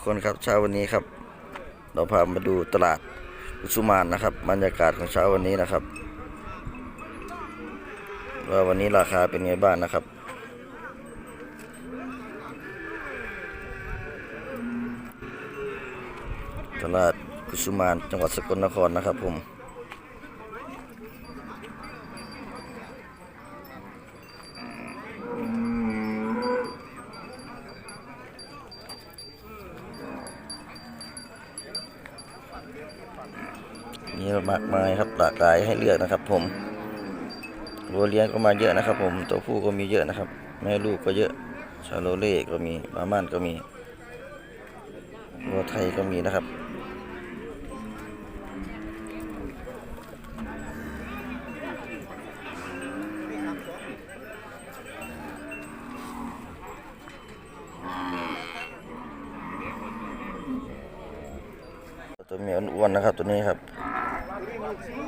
กคนครับเช้าวันนี้ครับ เราพามาดูตลาดอุสุมานนะครับ บรรยากาศของเช้าวันนี้นะครับ ว่าวันนี้ราคาเป็นไงบ้างนะครับตลาดกุสุมานจังหวัดสกลนครนะครับผม มีมากมายครับหลากหลายให้เลือกนะครับ ผมวัวเลี้ยงก็มาเยอะนะครับ ผมตัวผู้ก็มีเยอะนะครับ แม่ลูกก็เยอะชาโลเล่ก็มีบาร์มันก็มีวัวไทยก็มีนะครับตัวเมียอ้วนๆนะครับตัวนี้ครับ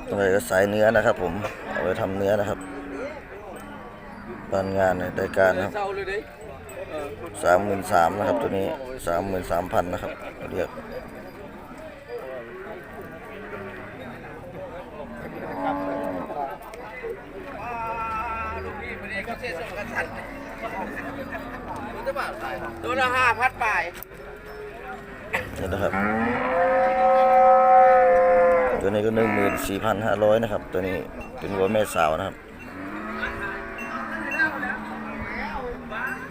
ตัวนี้ก็สายเนื้อนะครับ ผมเอาไปทำเนื้อนะครับบานงานในรายการนะครับสามหมื่นสามนะครับ ตัวนี้สามหมื่นสามพันนะครับเรียก嗯ตัวละห้าพันปลายนี่นะครับตัว นี้ก็หนึ่งหมื่นสี่พันห้าร้อยนะครับ ตัวนี้เป็นวัวแม่สาวนะครับ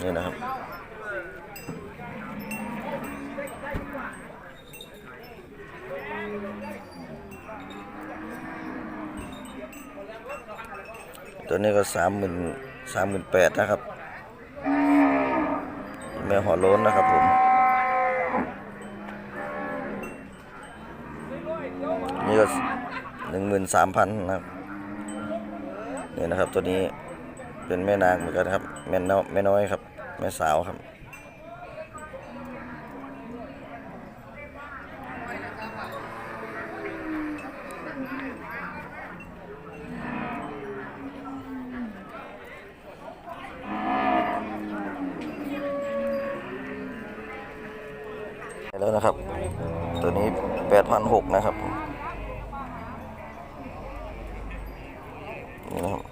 นี่นะครับตัวนี้ก็สามหมื่นสามหมื่นแปดนะครับ แม่หัวโล้นนะครับผม นี่ก็หนึ่งหมื่นสามพันนะครับนี่นะครับตัวนี้เป็นแม่นางเหมือนกันครับแม่น้อยแม่น้อยครับ แม่สาวครับแล้วนะครับ ตัวนี้แปดพันหกนะครับ นี่นะครับ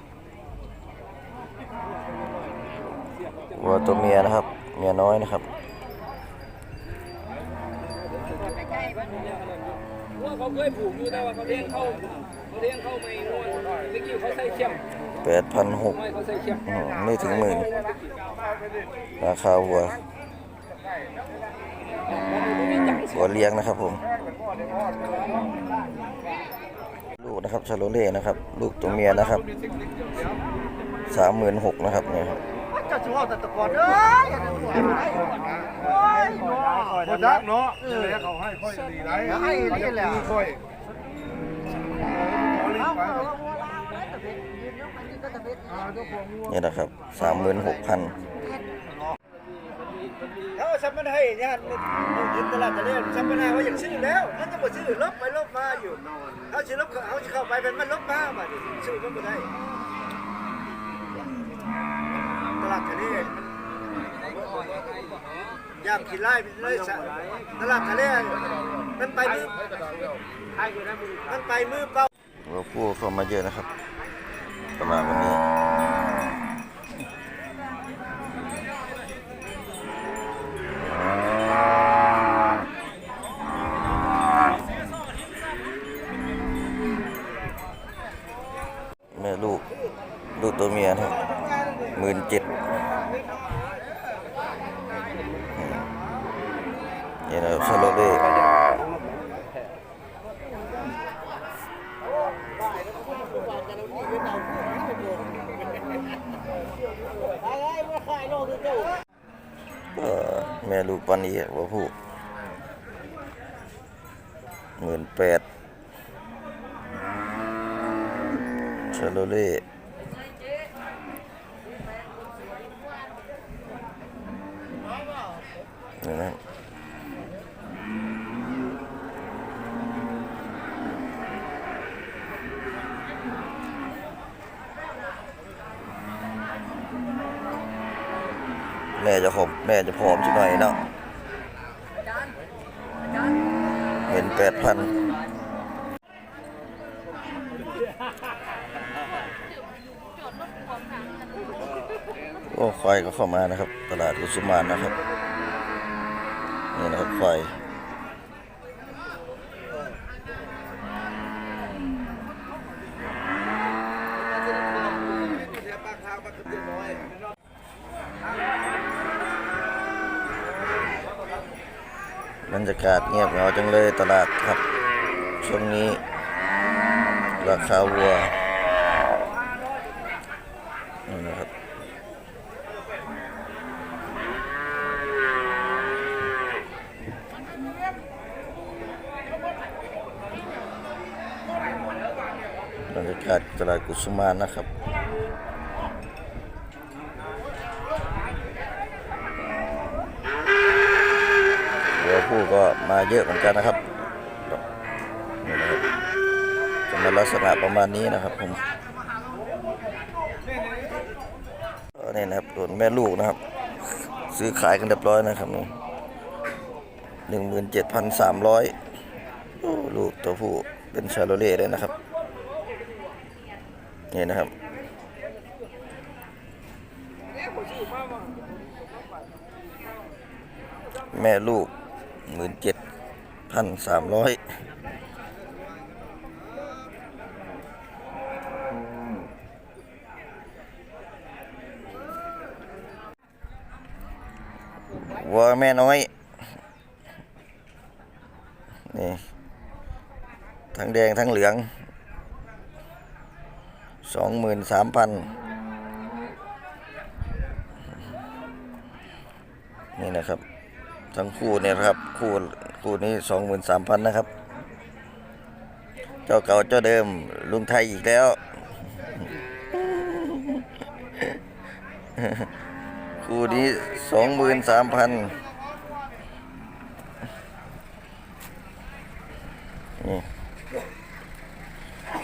วัว ตัวเมียนะครับ เมียน้อยนะครับว่าเขาเคยผูกอยู่แต่ว่าเขาเลี้ยงเข้าเขาเลี้ยงเข้าไม่นวลเมื่อกี้เขาใส่เข็มแปดพันหกไม่เขาใส่เข็มไม่ถึงหมื่นราคาวัววัวเลี้ยงนะครับผม ลูกนะครับชาโลเล่นะครับ ลูกตัวเมียนะครับสามหมื่นหกนะครับเนี่ยครับ เจ้าชู้แต่ตะกอนเอ้ยอย่าดูหน่อยโอ้ยโอ้ยคนดักเนาะเลยเขาให้ค่อยดีไรให้นี่แหละค่อยนี่นะครับสามหมื่นหกพันเขาฉันไม่ให้เนี่ยมันยืนตลาดทะเล่นฉันไม่ให้ว่าอย่ากซื้อแล้วนั่นจะหมาซื้อลบไปลบมาอยู่เขาซื้อลบเขาจะเข้าไปเป็นมันลบมามาดิซื้อมันไม่ได้ ลาดทะเลย่างกินไล่เลยตลาดทะเลมันไปมือมันไปมือเปล่าเราพูดเข้ามาเยอะนะครับประมาณวันนี้แม่ลูก ลูกตัวเมียนะครับหมื่ นเจ็ดนี่นะครับชาโลเล่แม่ลูกปันนี้ว่าผู้หมื่นแปดชาโลเล่่นะแม่จะผอมแม่จะผอมสักหน่อยเนาะเป็นแปดพันโอ้ควายก็เข้ามานะครับ ตลาดกุสุมานนะครับ นี่นะครับควายบรรยากาศเงียบเหงาจังเลยตลาดครับ ช่วงนี้ ราคาวัวนี่นะครับ บรรยา กาศตลาดกุสุมานะครับ เดี๋ยวผู้ก็มาเยอะเหมือนกันนะครับนี่นะครับจะมาลักษณะประมาณนี้นะครับผมก็นี่นะครับส่วนแม่ลูกนะครับ ซื้อขายกันเรียบร้อยนะครับนี่หนึ่งหมื่นเจ็ดพันสามร้อยลูกตัวผู้เป็นชาโลเล่เลยนะครับ นี่นะครับ แม่ลูกหมื่นเจ็ดพันสามร้อยวัวแม่น้อย นี่ ทั้งแดงทั้งเหลือง สองหมื่นสามพันนี่นะครับ ทั้งคู่เนี่ยครับ คู่คู่นี้สองหมื่นสามพันนะครับ เจ้าเก่าเจ้าเดิมลุงไทยอีกแล้ว คู่นี้สองหมื่นสามพันนี่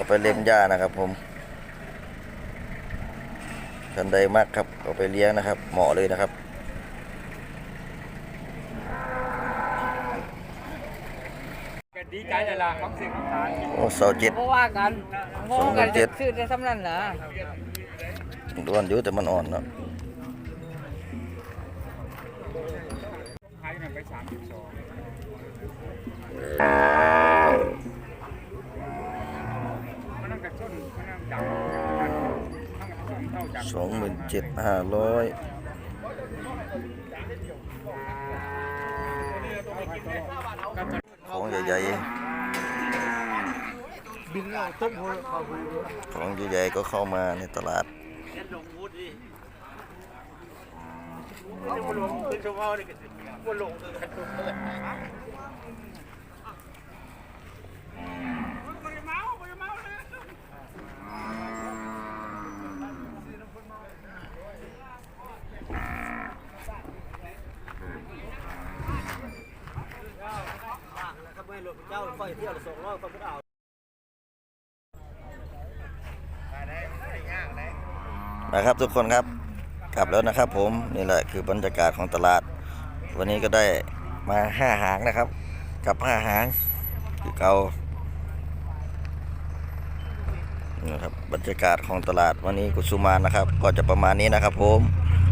ไปเลี้ยงหญ้านะครับผม ท่านใดมากครับเอาไปเลี้ยงนะครับ เหมาะเลยนะครับ ดีใจเลยล่ะครับสิ่งต่างโอ้เสาเจ็ด เพราะว่ากันเพราะว่ากันจะซื้อได้สำนั้นเหรอด้วนอยู่แต่มันอ่อนเนาะขายกันไปสามสิบสอง สองหมื่นเจ็ดห้าร้อยของใหญ่บินเอาต้มหัวเขาไปๆของใหญ่ๆก็เข้ามาในตลาด ทำไมรถเจ้าค่อยเที่ยวสองรอยคนไม่เอานะครับทุกคนครับกลับแล้วนะครับ ผมนี่แหละคือบรรยากาศของตลาด วันนี้ก็ได้มาห้าหางนะครับ กับห้าหางคือเก่านะครับบรรยากาศของตลาดวันนี้กุสุมานนะครับ ก็จะประมาณนี้นะครับ ผม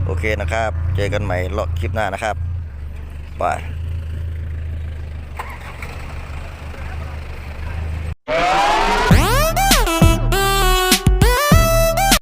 โอเคนะครับ เจอกันใหม่รอบคลิปหน้านะครับบาย